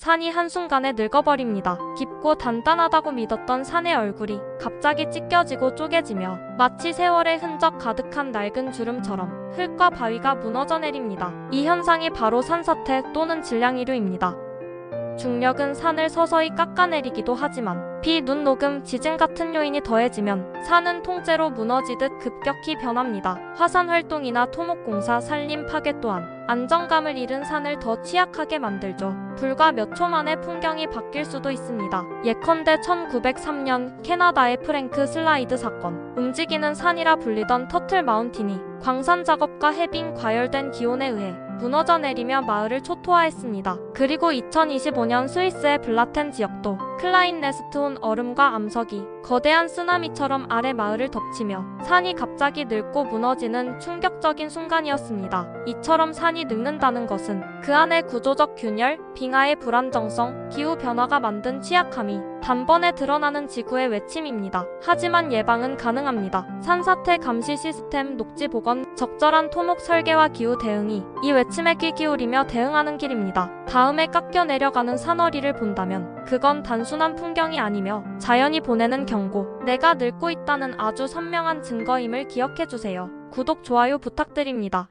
산이 한순간에 늙어버립니다. 깊고 단단하다고 믿었던 산의 얼굴이 갑자기 찢겨지고 쪼개지며 마치 세월의 흔적 가득한 낡은 주름처럼 흙과 바위가 무너져 내립니다. 이 현상이 바로 산사태 또는 질량이류입니다. 중력은 산을 서서히 깎아내리기도 하지만 비, 눈, 녹음, 지진 같은 요인이 더해지면 산은 통째로 무너지듯 급격히 변합니다. 화산 활동이나 토목공사, 산림 파괴 또한 안정감을 잃은 산을 더 취약하게 만들죠. 불과 몇 초 만에 풍경이 바뀔 수도 있습니다. 예컨대 1903년 캐나다의 프랭크 슬라이드 사건. 움직이는 산이라 불리던 터틀 마운틴이 광산 작업과 해빙 과열된 기온에 의해 무너져 내리며 마을을 초토화했습니다. 그리고 2025년 스위스의 블라텐 지역도 클라인 네스트 온 얼음과 암석이 거대한 쓰나미처럼 아래 마을을 덮치며 산이 갑자기 늙고 무너지는 충격적인 순간이었습니다. 이처럼 산이 늙는다는 것은 그 안의 구조적 균열, 빙하의 불안정성, 기후 변화가 만든 취약함이 단번에 드러나는 지구의 외침입니다. 하지만 예방은 가능합니다. 산사태 감시 시스템, 녹지 복원, 적절한 토목 설계와 기후 대응이 이 외침 에귀 기울이며 대응하는 길입니다. 다음에 깎여 내려가는 산허리를 본다면 그건 단순한 풍경이 아니며 자연이 보내는 경고, 내가 늙고 있다는 아주 선명한 증거임을 기억해 주세요. 구독, 좋아요 부탁드립니다.